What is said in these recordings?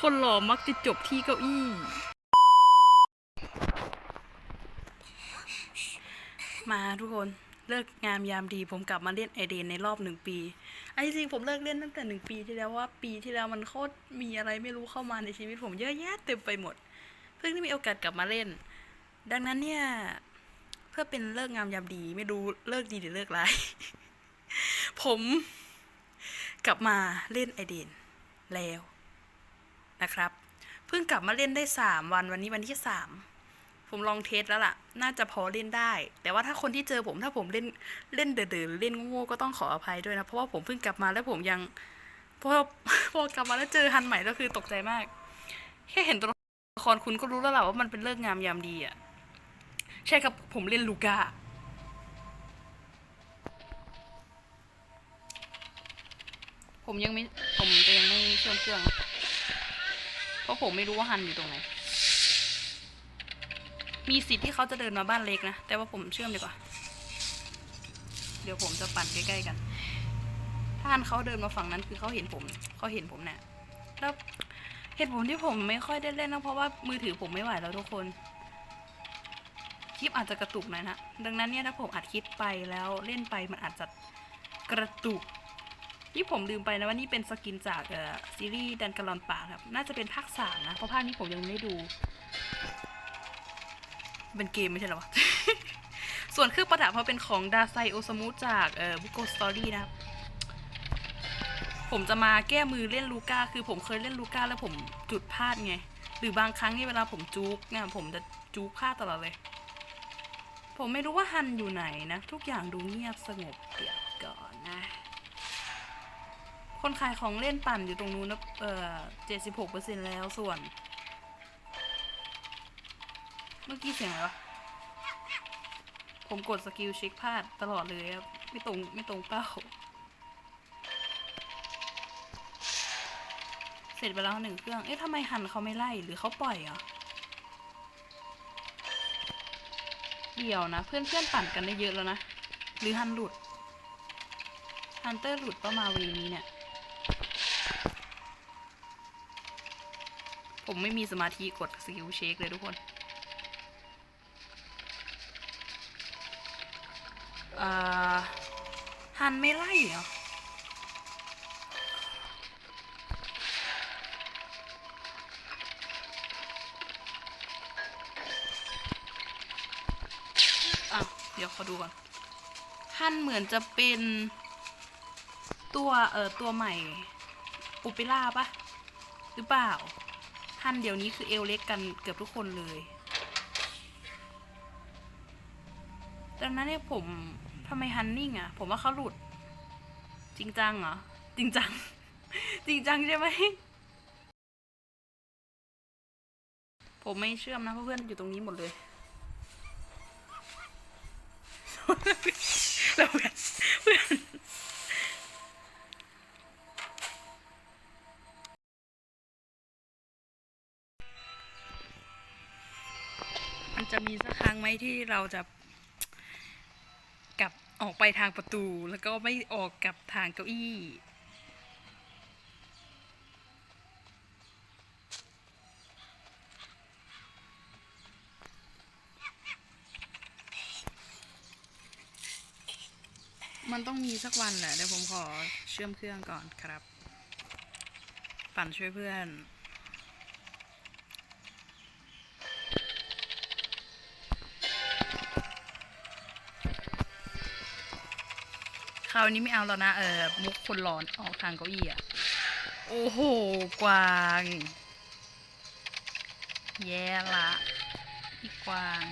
คนหล่อมักจะจบที่เก้าอี้ มาทุกคนเลิกงามยามดีผมกลับมาเล่นไอเดนในรอบหนึ่งปีไอ้จริงผมเลิกเล่นตั้งแต่หนึ่งปีที่แล้วว่าปีที่แล้วมันโคตรมีอะไรไม่รู้เข้ามาในชีวิตผมเยอะแยะเต็มไปหมด เพิ่งได้มีโอกาสกลับมาเล่น ดังนั้นเนี่ยเพื่อเป็นเลิกงามยามดีไม่รู้เลิกดีหรือเลิกร้าย ผมกลับมาเล่นไอเดนแล้ว นะครับ เพิ่งกลับมาเล่นได้สามวันวันนี้วันที่สามผมลองเทสแล้วล่ะ น่าจะพอเล่นได้ แต่ว่าถ้าคนที่เจอผมถ้าผมเล่นเล่นเดือดๆเล่นโง่ๆก็ต้องขออภัยด้วยนะ เพราะว่าผมเพิ่งกลับมาแล้วผมยังพอพอกลับมาแล้วเจอฮันใหม่ก็คือตกใจมาก แค่เห็นตัวละครคุณก็รู้แล้วแหละว่ามันเป็นเลิกงามยามดีอะใช่ครับผมเล่นลูก้าผมยังไม่ ผมจะยังไม่เชื่อมเครื่อง ราะผมไม่รู้ว่าฮันอยู่ตรงไหน มีสิทธิ์ที่เขาจะเดินมาบ้านเล็กนะ แต่ว่าผมเชื่อมดีกว่า เดี๋ยวผมจะปั่นใกล้ๆกัน ถ้าฮันเขาเดินมาฝั่งนั้นคือเขาเห็นผม เขาเห็นผมเนี่ย แล้วเหตุผลที่ผมไม่ค่อยได้เล่นนะเพราะว่ามือถือผมไม่ไหวแล้วทุกคน คลิปอาจจะกระตุกหน่อยนะ ดังนั้นเนี่ยถ้าผมอัดคลิปไปแล้วเล่นไปมันอาจจะกระตุก นี่ผมลืมไปนะว่านี่เป็นสกินจากซีรีส์ดันกะลอนป่าครับ น่าจะเป็นภาคสามนะ เพราะภาคนี้ผมยังไม่ได้ดู เป็นเกมไม่ใช่หรอวะ ส่วนเครื่องประดับเขาเป็นของดาไซโอซามุจากเอ่อบุโกสตอรี่นะครับผมจะมาแก้มือเล่นลูก้า คือผมเคยเล่นลูก้าแล้วผมจุดพลาดไง หรือบางครั้งนี่เวลาผมจุกเนี่ยผมจะจุกพลาดตลอดเลย ผมไม่รู้ว่าฮันอยู่ไหนนะ ทุกอย่างดูเงียบสงบเดี๋ยวก่อนนะ คนขายของเล่นปั่นอยู่ตรงนู้นนะเออเจ็ดสิบหกเปอร์เซ็นแล้วส่วน เมื่อกี้เสียงอะไรวะ ผมกดสกิลเช็คพลาดตลอดเลยครับ ไม่ตรงไม่ตรงเป้า เสร็จไปแล้วหนึ่งเครื่อง เอ๊ะทำไมหันเขาไม่ไล่หรือเขาปล่อยเหรอเดี๋ยวนะ เพื่อนเพื่อนปั่นกันได้เยอะแล้วนะ หรือฮันหลุด ฮันเตอร์หลุดประมาเวนี้เนี่ย ผมไม่มีสมาธิกดสกิลเช็คเลยทุกคนเอ่อฮันไม่ไล่เหรออะเดี๋ยวขอดูก่อนฮันเหมือนจะเป็นตัวเอ่อตัวใหม่ อุปิล่าปะหรือเปล่า ฮันเดี๋ยวนี้คือเอวเล็กกันเกือบทุกคนเลยดังนั้นเนี่ยผมทำไมฮันนิ่งอะผมว่าเขาหลุด จริงจังเหรอ จริงจัง จริงจังใช่ไหม ผมไม่เชื่อมนะเพื่อนอยู่ตรงนี้หมดเลยแล้วเพื่อน จะมีสักครั้งไหมที่เราจะกลับออกไปทางประตูแล้วก็ไม่ออกกลับทางเก้าอี้มันต้องมีสักวันแหละ เดี๋ยวผมขอเชื่อมเครื่องก่อนครับ ปั่นช่วยเพื่อน คราวนี้ไม่เอาแล้วนะเออมุกคนร้อนออกทางเก้าอี้อะโอ้โหกวาง แย่ละพี่กวาง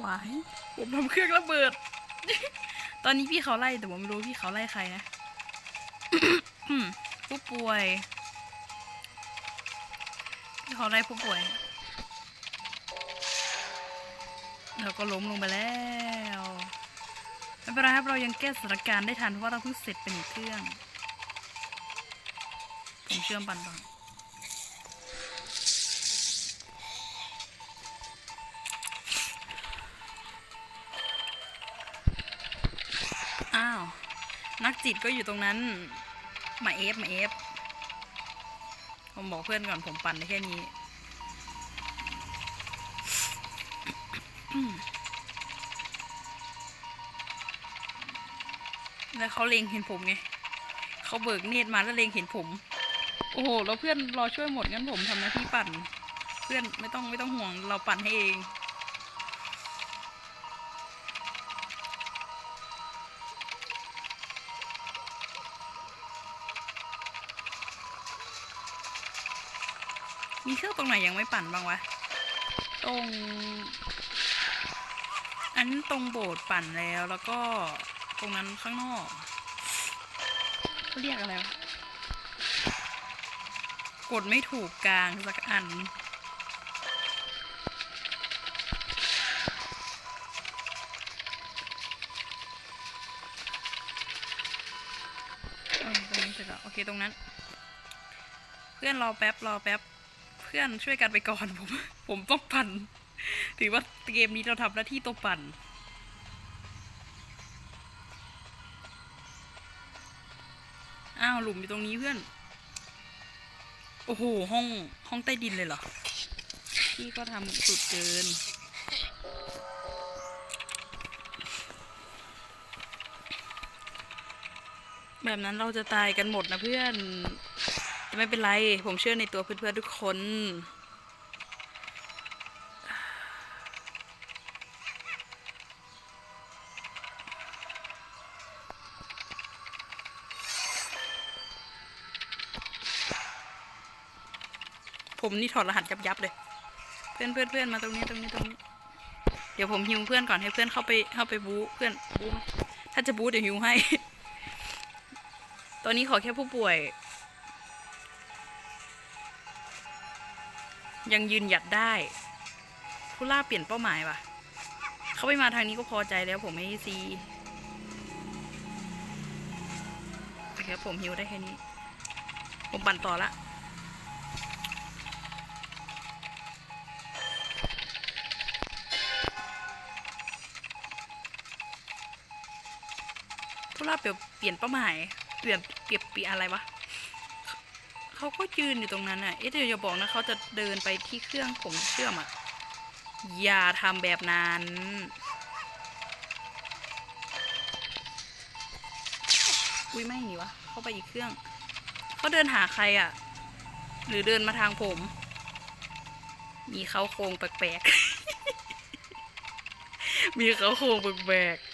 หวายผมทำเครื่องระเบิด ตอนนี้พี่เขาไล่แต่ผมไม่รู้พี่เขาไล่ใครนะผู้ป่วย พี่เขาไล่ผู้ป่วย เราก็ล้มลงไปแล้วไม่เป็นไรครับเรายังแก้สถานการณ์ได้ทันเพราะว่าเราเพิ่งเสร็จเป็นเครื่อง ผมเชื่อมปันบัง นักจิตก็อยู่ตรงนั้น มาเอฟมาเอฟผมบอกเพื่อนก่อนผมปั่นได้แค่นี้แล้วเขาเลงเห็นผมไง เขาเบิกเนตรมาแล้วเลงเห็นผม โอ้โห แล้วเพื่อนรอช่วยหมดงั้นผมทำหน้าที่ปั่น เพื่อนไม่ต้องไม่ต้องห่วงเราปั่นให้เอง ไหนยังไม่ปั่นบ้างวะ ตรง อันตรงโบสถ์ปั่นแล้วแล้วก็ตรงนั้นข้างนอกเขาเรียกอะไรวะกดไม่ถูกกลางสักอันตรงนี้เสร็จแล้วโอเคตรงนั้น เพื่อนรอแป๊บรอแป๊บ พื่อนช่วยกันไปก่อนผม ผมต้องปั่น ถือว่าเกมนี้เราทำหน้าที่ตัวปั่น อ้าวหลุมอยู่ตรงนี้เพื่อน โอ้โห ห้องห้องใต้ดินเลยเหรอ พี่ก็ทำสุดเกินแบบนั้นเราจะตายกันหมดนะเพื่อน แต่ไม่เป็นไร ผมเชื่อในตัวเพื่อนๆทุกคน ผมนี่ถอดรหัสยับยับเลย เพื่อนเพื่อนเพื่อนมาตรงนี้ตรงนี้ตรงนี้ เดี๋ยวผมฮิวเพื่อนก่อนให้เพื่อนเข้าไปเข้าไปบู๊เพื่อนบู๊ถ้าจะบู๊เดี๋ยวฮิวให้ ตอนนี้ขอแค่ผู้ป่วย ยังยืนหยัดได้ผู้ล่าเปลี่ยนเป้าหมายวะเขาไม่มาทางนี้ก็พอใจแล้วผมไม่ซีโอเคผมฮิวได้แค่นี้ ผมปั่นต่อละผู้ล่าเปลี่ยนเปลี่ยนเป้าหมาย เปลี่ยนเปลี่ยนเปลี่ยนอะไรวะ เขาก็ยืนอยู่ตรงนั้นน่ะ เอ๊ะเดี๋ยวอย่าบอกนะเขาจะเดินไปที่เครื่องผมเชื่อมอะ อย่าทำแบบนั้น อุ้ยไม่หนีวะ เข้าไปอีกเครื่อง เขาเดินหาใครอะ หรือเดินมาทางผม มีเขาโครงแปลกๆ มีเขาโครงแปลกๆ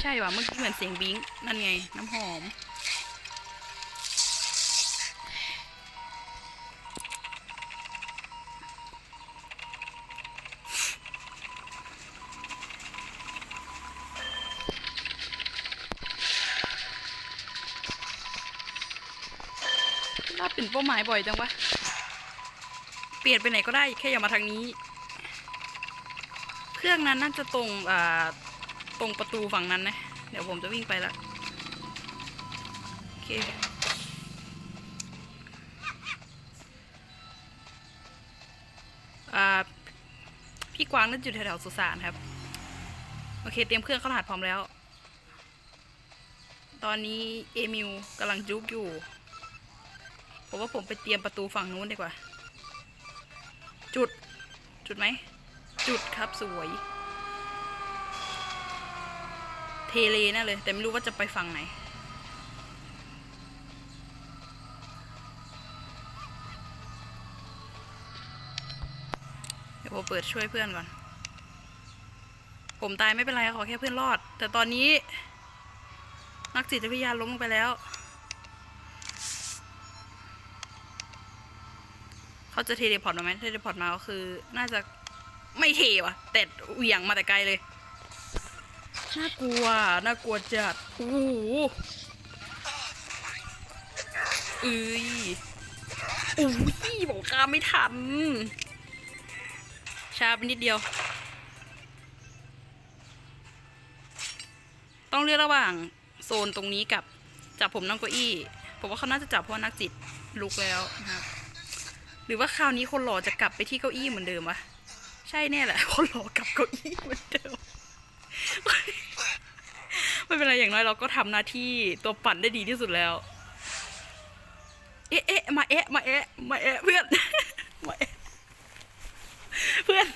ใช่ว่ะเมื่อกี้เหมือนเสียงบิงนั่นไง น้ำหอม น่าเปลี่ยนเป้าหมายบ่อยจังวะ เปลี่ยนไปไหนก็ได้แค่อย่ามาทางนี้ เครื่องนั้นน่าจะตรงอ่า ตรงประตูฝั่งนั้นนะ เดี๋ยวผมจะวิ่งไปละโอเคอ่าพี่กวางน่าจะอยู่แถวๆสุสานครับ โอเค เตรียมเครื่องเข้ารหัสพร้อมแล้ว ตอนนี้เอมิวกำลังจุกอยู่ผมว่าผมไปเตรียมประตูฝั่งนู้นดีกว่า จุด จุดไหม จุดครับสวย เทเลน่เลย แต่ไม่รู้ว่าจะไปฝั่งไหน เดี๋ยวผมเปิดช่วยเพื่อนก่อน ผมตายไม่เป็นไรขอแค่เพื่อนรอด แต่ตอนนี้ นักจิตวิทยาล้มลงไปแล้ว เขาจะเทเลพอร์ตมาไหมเทเลพอร์ตมาก็คือ น่าจะไม่เทว่ะ แต่เหวี่ยงมาแต่ไกลเลย น่ากลัว น่ากลัวจัดโอ้โหเอ้ยโอ้ยบอกข้าไม่ทันช้าไปนิดเดียว ต้องเลือกระหว่างโซนตรงนี้กับจับผมนั่งเก้าอี้ผมว่าเขาน่าจะจับเพราะว่านักจิตลุกแล้วนะครับ หรือว่าคราวนี้คนหล่อจะกลับไปที่เก้าอี้เหมือนเดิมวะใช่แน่แหละ คนรอกลับเก้าอี้เหมือนเดิม ไม่เป็นไรอย่างน้อยเราก็ทำหน้าที่ตัวปั่นได้ดีที่สุดแล้ว เอ๊ะเอ๊ะมาเอ๊ะมาเอ๊ะมาเอ๊ะเพื่อนมาเอ๊ะเพื่อน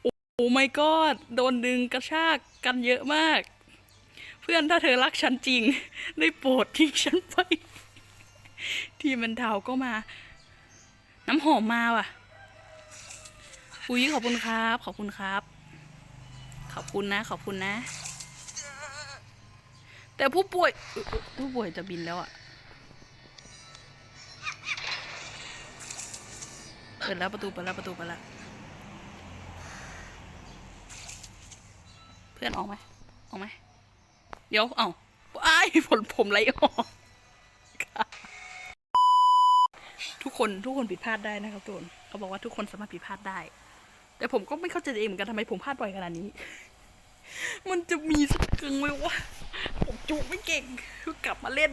โอ้ไม่ก็โดนดึงกระชากกันเยอะมาก เพื่อนถ้าเธอรักฉันจริง ได้โปรดทิ้งฉันไป ที่มันเทาก็มา น้ำหอมมาว่ะอุ้ยขอบคุณครับ ขอบคุณครับ ขอบคุณนะ ขอบคุณนะ แต่ผู้ป่วยผู้ป่วยจะบินแล้วอะเปิดแล้วประตูเปิดแล้วประตูเปิดแล้วเพื่อนออกไหมออกไหมเดี๋ยวเอ้าไอ้ผลผมไหลออกทุกคนทุกคนผิดพลาดได้นะครับทุกคนเขาบอกว่าทุกคนสามารถผิดพลาดได้ แต่ผมก็ไม่เข้าใจตัวเองเหมือนกันทำไมผมพลาดบ่อยขนาดนี้ มันจะมีสักกึ่งไหมวะ จูไม่เก่งคือกลับมาเล่น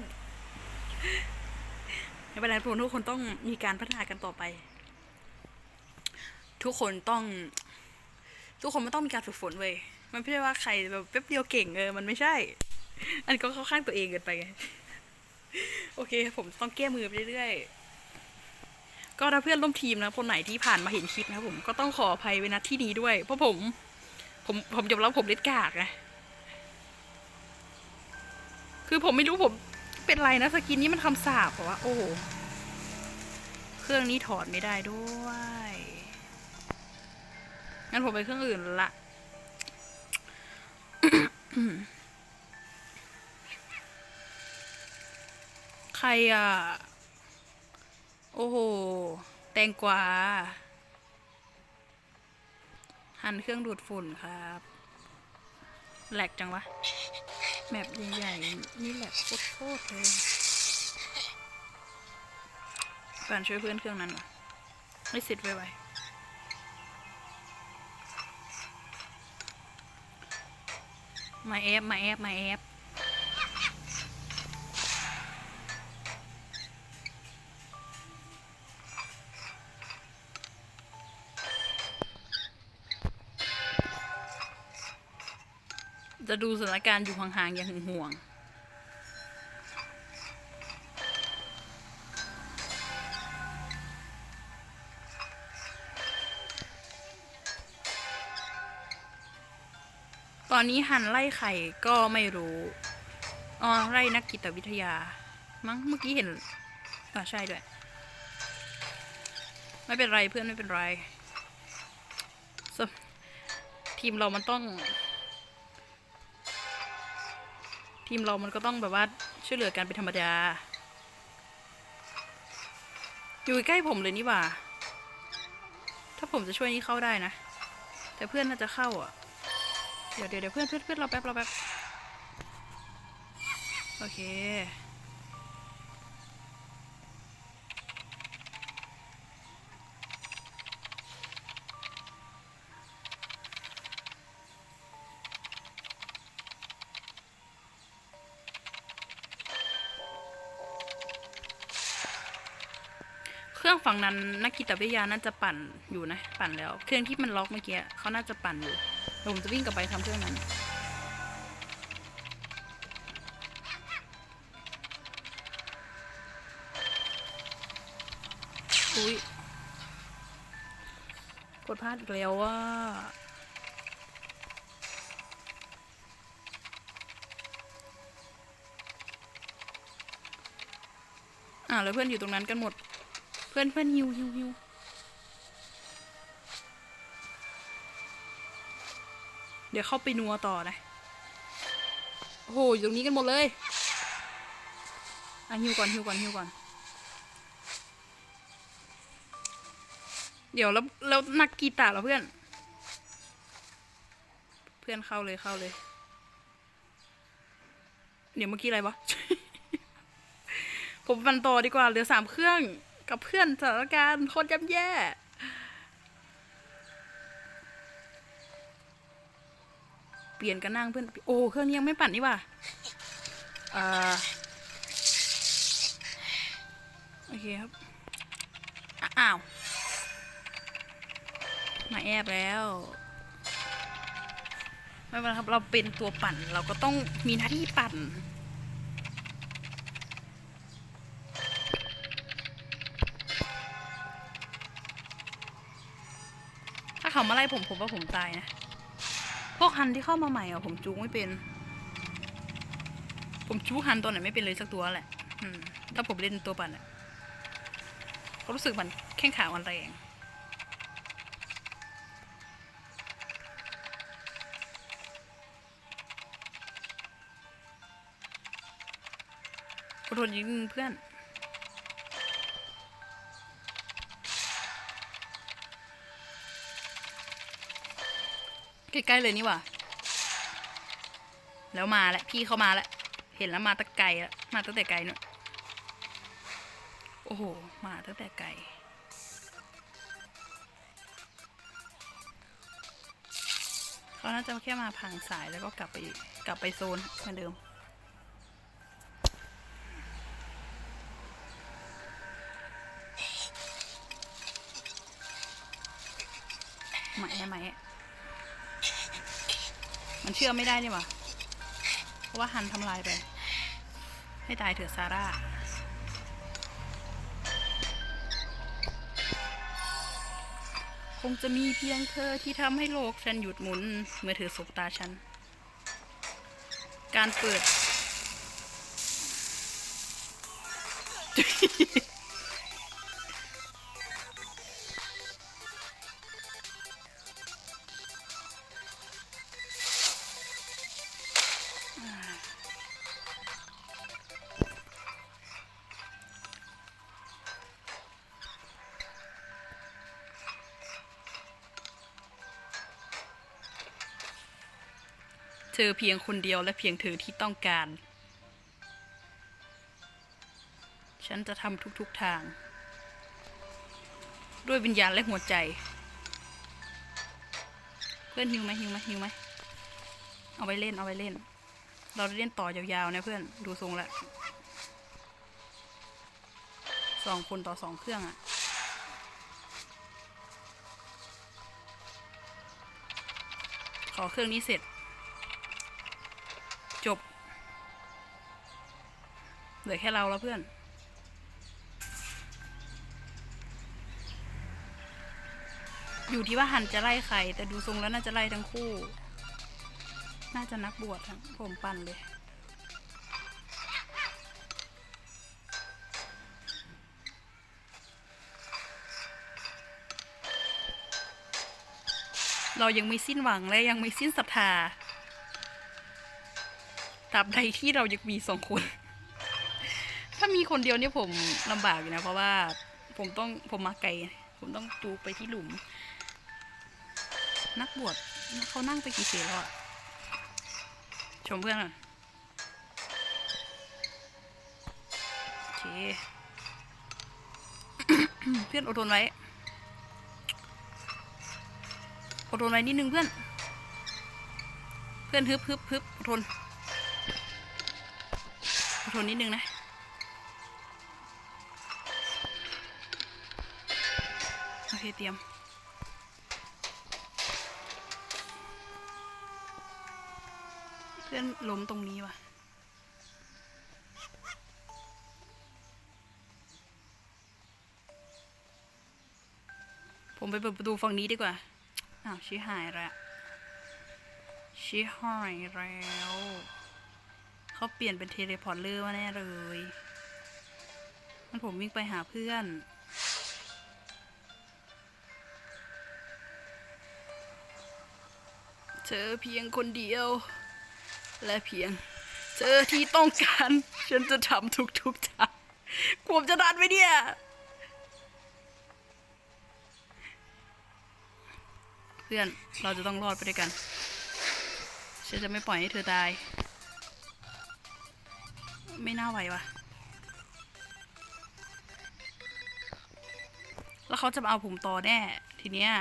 ไม่เป็นไรทุกคนทุกคนต้องมีการพัฒนากันต่อไป ทุกคนต้อง ทุกคนไมันต้องมีการฝึกฝนเว้ยมันไม่ใช่ว่าใครแบบแป๊บเดียวเก่งเออมันไม่ใช่ อันนก็เข้าข้างตัวเองเกินไปไงโอเค ผมต้องแก้มือไปเรื่อยๆ ก็ถ้าเพื่อนร่วมทีมนะ คนไหนที่ผ่านมาเห็นคลิปนะผมก็ต้องขออภัยไว้ณที่นี้ด้วย เพราะผม ผมผมยอมรับผมเล็ดกากไง คือผมไม่รู้ผมเป็นไรนะสกินนี้มันคำสาบเหรอวะโอ้เครื่องนี้ถอดไม่ได้ด้วยงั้นผมไปเครื่องอื่นละใครอะ โอ้โห แตงกวา หันเครื่องดูดฝุ่นครับ แหลกจังวะ แมปใหญ่ๆ นี่แหละโคตรๆเลยป่านช่วยเพื่อนเครื่องนั้นหรอไม่สิทธิ์ไวๆมาแอฟมาแอฟมาแอฟ จะดูสถานการณ์อยู่ห่างๆ อย่างห่วงๆตอนนี้หันไล่ไข่ก็ไม่รู้อ๋อไล่นักกิตวิทยา มั้งเมื่อกี้เห็นอ่าใช่ด้วย ไม่เป็นไรเพื่อนไม่เป็นไร ทีมเรามันต้อง ทีมเรามันก็ต้องแบบว่าช่วยเหลือกันเป็นธรรมดา อยู่ใกล้ผมเลยนี่หว่า ถ้าผมจะช่วยนี่เข้าได้นะ แต่เพื่อนน่าจะเข้าอะ เดี๋ยวเดี๋ยวเดี๋ยวเพื่อนเพื่อนเพื่อนเราแป๊บเราแป๊บ โอเค ฝั่งนั้นนักกิตวิทยาน่าจะปั่นอยู่นะ ปั่นแล้ว เครื่องที่มันล็อกเมื่อกี้เขาน่าจะปั่นอยู่เดี๋ยวผมจะวิ่งกลับไปทำเครื่องนั้นอุ้ยกดพลาดอีกแล้วว่าอ่าแล้วเพื่อนอยู่ตรงนั้นกันหมด เพื่อนเพื่อนฮิวฮิวฮิวเดี๋ยวเข้าไปนัวต่อนะ โอ้โห อยู่ตรงนี้กันหมดเลย อะฮิวก่อนฮิวก่อนฮิวก่อน เดี๋ยวแล้วแล้วนักกีตาร์เหรอเพื่อน เพื่อนเข้าเลยเข้าเลย เดี๋ยวเมื่อกี้อะไรวะ ผมปันต่อดีกว่าเหลือสามเครื่อง กับเพื่อนสถานการณ์โคตรย่ำแย่เปลี่ยนกันนั่งเพื่อน โอ้เครื่องนี้ยังไม่ปั่นนี่ว่ะอ่าโอเคครับ อ้าว มาแอบแล้ว ไม่เป็นไรครับ เราเป็นตัวปั่น เราก็ต้องมีหน้าที่ปั่น เขามาไล่ผมผมว่าผมตายนะ พวกฮันที่เข้ามาใหม่อะผมจูงไม่เป็น ผมจูฮันตัวไหนไม่เป็นเลยสักตัวแหละ อืม ถ้าผมเล่นตัวปั่นอะก็รู้สึกมันแข้งขามันแรงโดนยิงเพื่อน ใกล้ๆเลยนี่หว่า แล้วมาแล้วพี่เขามาแล้ว เห็นแล้วมาตั้งไกลแล้วมาตั้งแต่ไกลเนอะโอ้โห มาตั้งแต่ไกล เขาน่าจะแค่มาพังสายแล้วก็กลับไปกลับไปโซนเหมือนเดิม เชื่อไม่ได้นี่หว่าเพราะว่าฮันทำลายไป ให้ตายเถอะซาร่าคงจะมีเพียงเธอที่ทำให้โลกฉันหยุดหมุน เมื่อเธอสบตาฉัน การเปิด อเพียงคนเดียวและเพียงเธอที่ต้องการ ฉันจะทำทุกๆทาง ด้วยวิญญาณและหัวใจ เพื่อนหิวไหมหิวไหมหิวไหมเอาไปเล่นเอาไปเล่น เราเล่นต่อยาวๆนะเพื่อนดูทรงละสองคนต่อสองเครื่องอะขอเครื่องนี้เสร็จ เหลือแค่เราแล้วเพื่อน อยู่ที่ว่าหันจะไล่ใคร แต่ดูทรงแล้วน่าจะไล่ทั้งคู่ น่าจะนักบวชทั้งผมปั่นเลยเรายังไม่สิ้นหวังและยังไม่สิ้นศรัทธาตราบใดที่เรายังมีสองคน ถ้ามีคนเดียวเนี่ยผมลำบากอยู่นะ เพราะว่าผมต้องผมมาไกล ผมต้องจูไปที่หลุม นักบวชเขานั่งไปกี่เสียแล้วอะชมเพื่อนก่อนโอเค เพื่อนอดทนไว้ อดทนไว้นิดนึงเพื่อน เพื่อนฮึบฮึบฮึบอดทนอดทนนิดนึงนะ เคเตรียม เพื่อนล้มตรงนี้ว่ะผมไปเปิดประตูฝั่งนี้ดีกว่า อ้าวชี้หายแล้วชี้หายแล้ว เขาเปลี่ยนเป็นเทเลพอร์ตเลอร์มาแน่เลยมันผมวิ่งไปหาเพื่อน ธอเพียงคนเดียว และเพียง เธอที่ต้องการ ฉันจะทำทุกๆทางผมจะดันไหมเนี่ยเพื่อนเราจะต้องรอดไปด้วยกัน ฉันจะไม่ปล่อยให้เธอตาย ไม่น่าไหววะแล้วเขาจะมาเอาผมต่อแน่ทีเนี้ย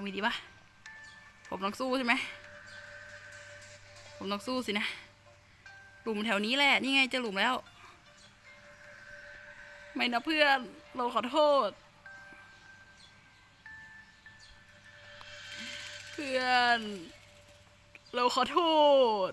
ำไงดีปะผมต้องสู้ใช่ไหมผมต้องสู้สินะ หลุมแถวนี้แหละ นี่ไงจะหลุมแล้ว ไม่นะเพื่อน เราขอโทษ เพื่อน เราขอโทษ